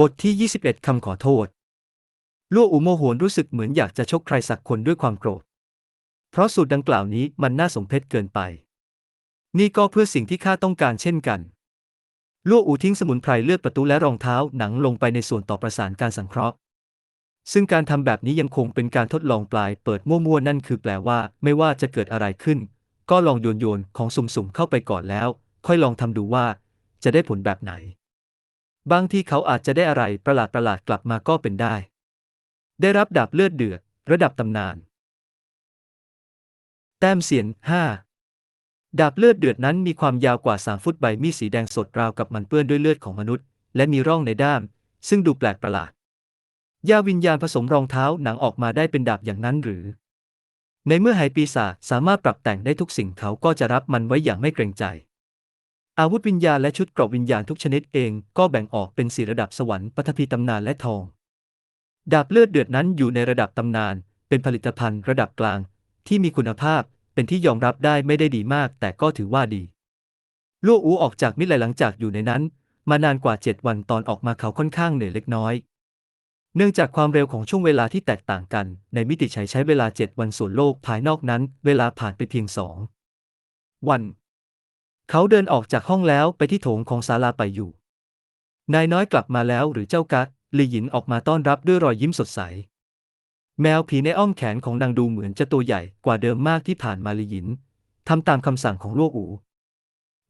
บทที่ 21 คำขอโทษ ลั่วอูโมโหนรู้สึกเหมือนอยากจะชกใครสักคนด้วยความโกรธ เพราะสูตรดังกล่าวนี้มันน่าสมเพชเกินไป นี่ก็เพื่อสิ่งที่ข้าต้องการเช่นกัน ลั่วอูทิ้งสมุนไพรเลือดประตูและรองเท้าหนังลงไปในส่วนต่อประสานการสังเคราะห์ ซึ่งการทำแบบนี้ยังคงเป็นการทดลองปลายเปิดมั่วๆนั่นคือแปลว่า ไม่ว่าจะเกิดอะไรขึ้น ก็ลองโยนโยนของสุ่มๆเข้าไปก่อนแล้ว ค่อยลองทำดูว่า จะได้ผลแบบไหน บางทีเขาอาจจะได้อะไรประหลาดประหลาดๆกลับมาก็เป็นได้ ได้รับดาบเลือดเดือด ระดับตำนาน แต้มเสียนห้าดาบเลือดเดือดนั้นมีความยาวกว่า3ฟุตใบมีดสีแดงสดราวกับมันเปื้อนด้วยเลือดของมนุษย์ และมีร่องในด้าม ซึ่งดูแปลกประหลาด ยาวิญญาณผสมรองเท้าหนังออกมาได้เป็นดาบอย่างนั้นหรือ ในเมื่อหายปีศาจสามารถปรับแต่งได้ทุกสิ่งเขาก็จะรับมันไว้อย่างไม่เกรงใจ อาวุธวิญญาณและชุดเกราะวิญญาณทุกชนิดเองก็แบ่งออกเป็นสี่ระดับสวรรค์ปฐพีตำนานและทอง ดาบเลือดเดือดนั้นอยู่ในระดับตำนาน เป็นผลิตภัณฑ์ระดับกลาง ที่มีคุณภาพเป็นที่ยอมรับได้ไม่ได้ดีมาก แต่ก็ถือว่าดีลู่อูออกจากมิตรไหลหลังจากอยู่ในนั้น มานานกว่าเจ็ดวันตอนออกมาเขาค่อนข้างเหนื่อยเล็กน้อย เนื่องจากความเร็วของช่วงเวลาที่แตกต่างกัน ในมิติใช้ใช้เวลาเจ็ดวันส่วนโลกภายนอกนั้น เวลาผ่านไปเพียงสองวัน เขาเดินออกจากห้องแล้วไปที่โถงของศาลาไปอยู่ นายน้อยกลับมาแล้วหรือเจ้ากัดลีหยินออกมาต้อนรับด้วยรอยยิ้มสดใส แมวผีในอ้อมแขนของนางดูเหมือนจะตัวใหญ่กว่าเดิมมากที่ผ่านมาลีหยินทำตามคำสั่งของลวกอู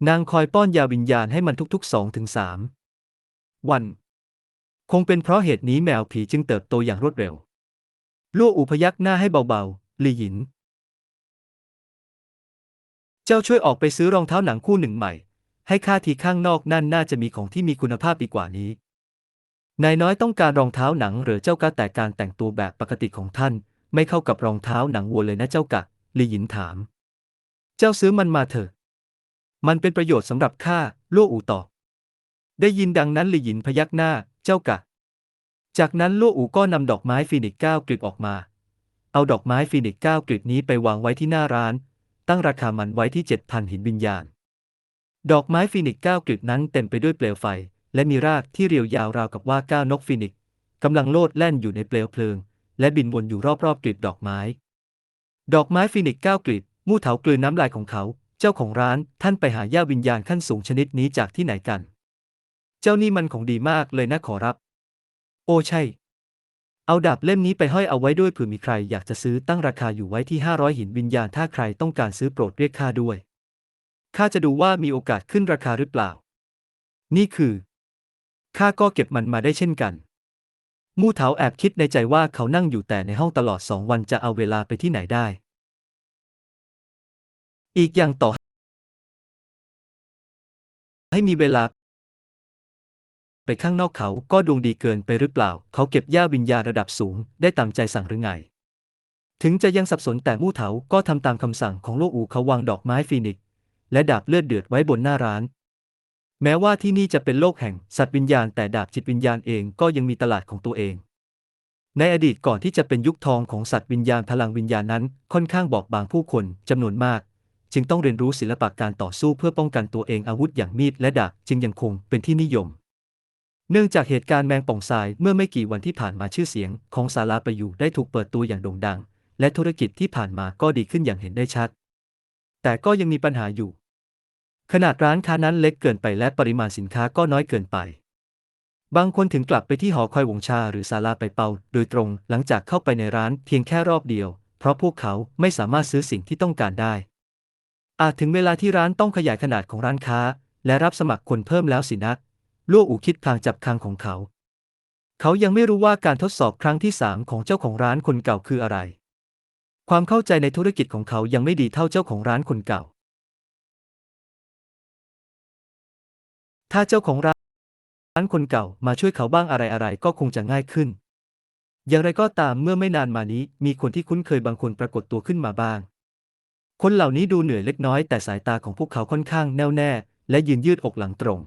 นางคอยป้อนยาวิญญาณให้มันทุกๆสองถึงสามวัน คงเป็นเพราะเหตุนี้แมวผีจึงเติบโตอย่างรวดเร็วลวกอูพยักหน้าให้เบาๆลีหยิน เจ้าช่วยออกไปซื้อรองเท้าหนังคู่หนึ่งใหม่ ให้ข้าทีข้างนอกนั่นน่าจะมีของที่มีคุณภาพดีกว่านี้ นายน้อยต้องการรองเท้าหนังหรือเจ้ากะแต่การแต่งตัวแบบปกติของท่าน ไม่เข้ากับรองเท้าหนังวัวเลยนะเจ้ากะลีหยินถาม เจ้าซื้อมันมาเถอะ มันเป็นประโยชน์สำหรับข้าลั่อู่ตอบได้ยินดังนั้นลีหยินพยักหน้าเจ้ากะ จากนั้นลั่อู่ก็นำดอกไม้ฟีนิกซ์เก้ากลีบออกมา เอาดอกไม้ฟีนิกซ์เก้ากลีบนี้ไปวางไว้ที่หน้าร้าน ตั้งราคามันไว้ที่เจ็ดพันหินวิญญาณ ดอกไม้ฟีนิกซ์เก้ากลีบนั้นเต็มไปด้วยเปลวไฟ และมีรากที่เรียวยาวราวกับว่าก้านกฟีนิกซ์กำลังโลดแล่นอยู่ในเปลวเพลิง และบินวนอยู่รอบๆกลีบดอกไม้ ดอกไม้ฟีนิกซ์เก้ากลีบมู่เถากลืนน้ำลายของเขา เจ้าของร้านท่านไปหาย่าวิญญาณขั้นสูงชนิดนี้จากที่ไหนกัน เจ้านี่มันของดีมากเลยนะขอรับ โอ้ใช่ เอาดาบเล่มนี้ไปห้อยเอาไว้ด้วยเผื่อมีใครอยากจะซื้อตั้งราคาอยู่ไว้ที่ 500 หินวิญญาณถ้าใครต้องการซื้อโปรดเรียกข้าด้วยข้าจะดูว่ามีโอกาสขึ้นราคาหรือเปล่า นี่คือข้าก็เก็บมันมาได้เช่นกัน มู่เถาแอบคิดในใจว่าเขานั่งอยู่แต่ในห้องตลอดสองวันจะเอาเวลาไปที่ไหนได้ อีกอย่างต่อ ให้มีเวลา ไปข้างนอกเขาก็ดวงดีเกินไปหรือเปล่า เขาเก็บย่าวิญญาระดับสูง ได้ตามใจสั่งหรือไง ถึงจะยังสับสนแต่มู่เถาก็ทำตามคำสั่งของโลกอูเขาวางดอกไม้ฟีนิกซ์และดาบเลือดเดือดไว้บนหน้าร้าน แม้ว่าที่นี่จะเป็นโลกแห่งสัตว์วิญญาณแต่ดาบจิตวิญญาณเองก็ยังมีตลาดของตัวเอง ในอดีตก่อนที่จะเป็นยุคทองของสัตว์วิญญาณพลังวิญญาณนั้น ค่อนข้างบอกบางผู้คนจำนวนมาก จึงต้องเรียนรู้ศิลปะการต่อสู้เพื่อป้องกันตัวเองอาวุธอย่างมีดและดาบจึงยังคงเป็นที่นิยม เนื่องจากเหตุการณ์แมงป่องทรายเมื่อไม่กี่วันที่ผ่านมาชื่อเสียง ของศาลาประยูได้ถูกเปิดตัวอย่างโด่งดัง และธุรกิจที่ผ่านมาก็ดีขึ้นอย่างเห็นได้ชัด แต่ก็ยังมีปัญหาอยู่ ขนาดร้านค้านั้นเล็กเกินไปและปริมาณสินค้าก็น้อยเกินไป บางคนถึงกลับไปที่หอคอยวงชาหรือศาลาไปเปาโดยตรงหลังจากเข้าไปในร้านเพียงแค่รอบเดียว เพราะพวกเขาไม่สามารถซื้อสิ่งที่ต้องการได้ อาจถึงเวลาที่ร้านต้องขยายขนาดของร้านค้า และรับสมัครคนเพิ่มแล้วสินะ ลั่วอูคิดพลางจับคางของเขา เขายังไม่รู้ว่าการทดสอบครั้งที่สามของเจ้าของร้านคนเก่าคืออะไร ความเข้าใจในธุรกิจของเขายังไม่ดีเท่าเจ้าของร้านคนเก่า ถ้าเจ้าของร้านร้านคนเก่ามาช่วยเขาบ้างอะไรๆก็คงจะง่ายขึ้น อย่างไรก็ตามเมื่อไม่นานมานี้ มีคนที่คุ้นเคยบางคนปรากฏตัวขึ้นมาบ้าง คนเหล่านี้ดูเหนื่อยเล็กน้อยแต่สายตาของพวกเขาค่อนข้างแน่วแน่ และยืนยืดอกหลังตรง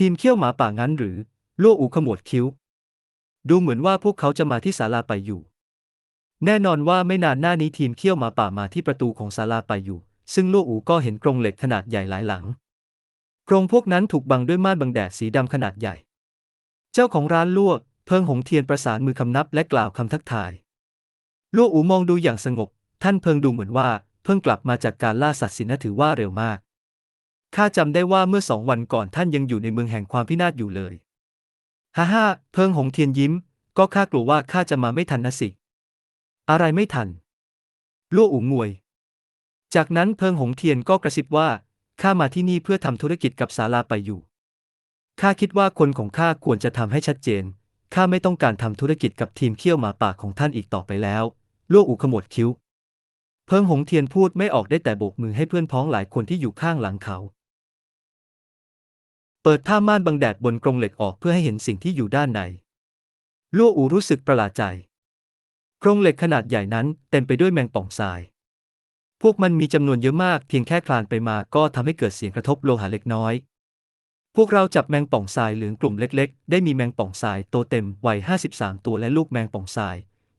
ทีมเขี้ยวหมาป่างั้นหรือลั่วอูขมวดคิ้ว ดูเหมือนว่าพวกเขาจะมาที่ศาลาไปอยู่ แน่นอนว่าไม่นานหน้านี้ทีมเขี้ยวหมาป่ามาที่ประตูของศาลาไปอยู่ ซึ่งลั่วอูก็เห็นกรงเหล็กขนาดใหญ่หลายหลังกรงพวกนั้นถูกบังด้วยม่านบังแดดสีดำขนาดใหญ่ เจ้าของร้านลวกเพิงหงเทียนประสานมือคำนับและกล่าวคำทักทายลวอูมองดูอย่างสงบ ท่านเพิงดูเหมือนว่า เพิ่งกลับมาจากการล่าสัตว์สินะถือว่าเร็วมาก ข้าจำได้ว่าเมื่อสองวันก่อนท่านยังอยู่ในเมืองแห่งความพินาศอยู่เลยฮ่าฮ่าเพิงหงเทียนยิ้ม ก็ข้ากลัวว่าข้าจะมาไม่ทันนะสิ อะไรไม่ทันลั่วอูงวย จากนั้นเพิงหงเทียนก็กระซิบว่าข้ามาที่นี่เพื่อทำธุรกิจกับศาลาไปอยู่ข้าคิดว่าคนของข้าควรจะทำให้ชัดเจนข้าไม่ต้องการทำธุรกิจกับทีมเขี้ยวหมาป่าของท่านอีกต่อไปแล้วลั่วอูขมวดคิ้ว เพิงหงเทียนพูดไม่ออกได้แต่โบกมือให้เพื่อนพ้องหลายคนที่อยู่ข้างหลังเขา เปิดผ้าม่านบังแดดบนกรงเหล็กออกเพื่อให้เห็นสิ่งที่อยู่ด้านในลั่วอูรู้สึกประหลาดใจ กรงเหล็กขนาดใหญ่นั้นเต็มไปด้วยแมงป่องทราย พวกมันมีจำนวนเยอะมากเพียงแค่คลานไปมาก็ทำให้เกิดเสียงกระทบโลหะเล็กน้อย พวกเราจับแมงป่องทรายเหลืองกลุ่มเล็ก ๆ ได้มีแมงป่องทรายโตเต็มวัย 53 ตัวและลูกแมงป่องทราย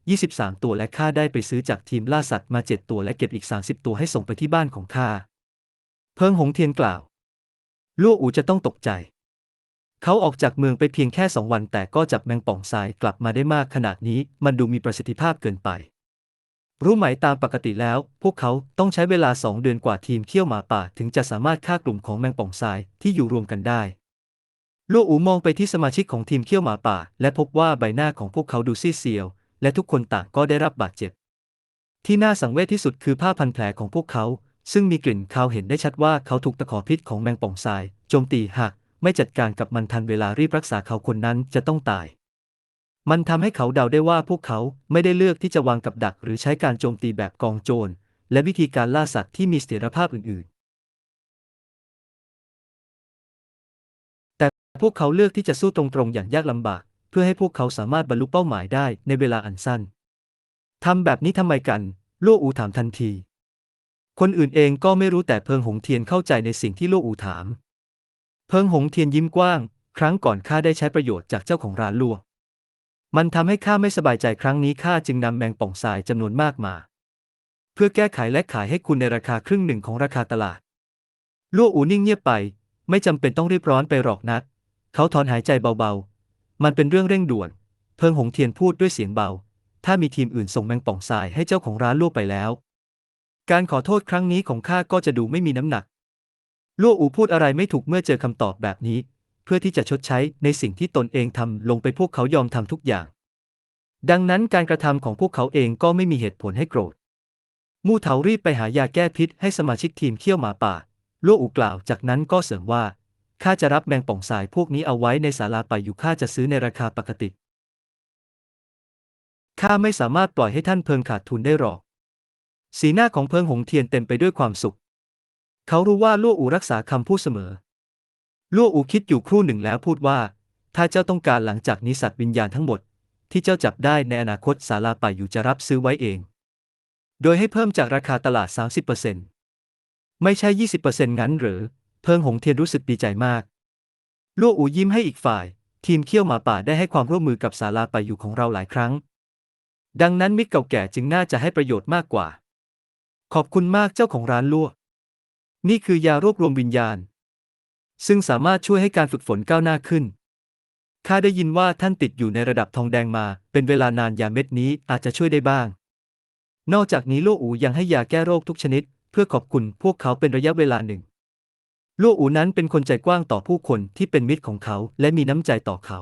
23 ตัวและข้าได้ไปซื้อจากทีมล่าสัตว์มา 7 ตัวและเก็บอีก 30 ตัวให้ส่งไปที่บ้านของข้า เพิงหงเทียนกล่าว ลั่อูจะต้องตกใจ เขาออกจากเมืองไปเพียงแค่สองวัน แต่ก็จับแมงป่องทรายกลับมาได้มากขนาดนี้มันดูมีประสิทธิภาพเกินไป รู้ไหมตามปกติแล้ว พวกเขาต้องใช้เวลาสองเดือนกว่าทีมเขี้ยวหมาป่าถึงจะสามารถฆ่ากลุ่มของแมงป่องทรายที่อยู่รวมกันได้ลั่อูมองไปที่สมาชิกของทีมเขี้ยวหมาป่า และพบว่าใบหน้าของพวกเขาดูซีเซียว และทุกคนต่างก็ได้รับบาดเจ็บ ที่น่าสังเวชที่สุดคือผ้าพันแผลของพวกเขา ซึ่งมีกลิ่นคาวเห็นได้ชัดว่าเขาถูกตะขอพิษของแมงป่องทรายโจมตีหากไม่จัดการกับมันทันเวลารีบรักษาเขาคนนั้นจะต้องตาย มันทำให้เขาเดาได้ว่าพวกเขาไม่ได้เลือกที่จะวางกับดัก หรือใช้การโจมตีแบบกองโจร และวิธีการล่าสัตว์ที่มีเสถียรภาพอื่น ๆ แต่พวกเขาเลือกที่จะสู้ตรงๆอย่างยากลำบาก เพื่อให้พวกเขาสามารถบรรลุเป้าหมายได้ในเวลาอันสั้นทำแบบนี้ทำไมกันลั่อูถามทันที คนอื่นเองก็ไม่รู้แต่เพิงหงเทียนเข้าใจในสิ่งที่ลั่อูถาม เพิงหงเทียนยิ้มกว้าง ครั้งก่อนข้าได้ใช้ประโยชน์จากเจ้าของร้านลั่มันทำให้ข้าไม่สบายใจครั้งนี้ข้าจึงนำแมงป่องทรายจำนวนมากมา เพื่อแก้ไขและขายให้คุณในราคาครึ่งหนึ่งของราคาตลาดลั่อูนิ่งเงียบไป ไม่จำเป็นต้องรีบร้อนไปหรอกนัก เขาถอนหายใจเบาๆ มันเป็นเรื่องเร่งด่วน เพิงหงเทียนพูดด้วยเสียงเบา ถ้ามีทีมอื่นส่งแมงป่องทรายให้เจ้าของร้านลั่ไปแล้ว การขอโทษครั้งนี้ของข้าก็จะดูไม่มีน้ำหนัก ลั่วอูพูดอะไรไม่ถูกเมื่อเจอคำตอบแบบนี้ เพื่อที่จะชดใช้ในสิ่งที่ตนเองทำลงไปพวกเขายอมทำทุกอย่าง ดังนั้นการกระทำของพวกเขาเองก็ไม่มีเหตุผลให้โกรธ มู่เถารีบไปหายาแก้พิษให้สมาชิกทีมเขี้ยวหมาป่า ลั่วอูกล่าว จากนั้นก็เสริมว่าข้าจะรับแมงป่องทรายพวกนี้เอาไว้ในศาลาไปอยู่ข้าจะซื้อในราคาปกติข้าไม่สามารถปล่อยให้ท่านเพิงขาดทุนได้หรอก สีหน้าของเพิงหงเทียนเต็มไปด้วยความสุข เขารู้ว่าลั่วอูรักษาคำพูดเสมอลั่วอูคิดอยู่ครู่หนึ่งแล้วพูดว่า ถ้าเจ้าต้องการหลังจากนี้สัตว์วิญญาณทั้งหมด ที่เจ้าจับได้ในอนาคตศาลาไปอยู่จะรับซื้อไว้เอง โดยให้เพิ่มจากราคาตลาด 30%ไม่ใช่ 20%งั้นหรือ เพิงหงเทียนรู้สึกดีใจมากลั่วอูยิ้มให้อีกฝ่าย ทีมเขี้ยวหมาป่าได้ให้ความร่วมมือกับศาลาไปอยู่ของเราหลายครั้ง ดังนั้นมิตรเก่าแก่จึงน่าจะให้ประโยชน์มากกว่า ขอบคุณมากเจ้าของร้านลั่วนี่คือยารวบรวมวิญญาณ ซึ่งสามารถช่วยให้การฝึกฝนก้าวหน้าขึ้น ข้าได้ยินว่าท่านติดอยู่ในระดับทองแดงมา เป็นเวลานานยาเม็ดนี้อาจจะช่วยได้บ้าง นอกจากนี้ลั่วอูยังให้ยาแก้โรคทุกชนิด เพื่อขอบคุณพวกเขาเป็นระยะเวลาหนึ่งลั่วอูนั้นเป็นคนใจกว้างต่อผู้คนที่เป็นมิตรของเขาและมีน้ำใจต่อเขา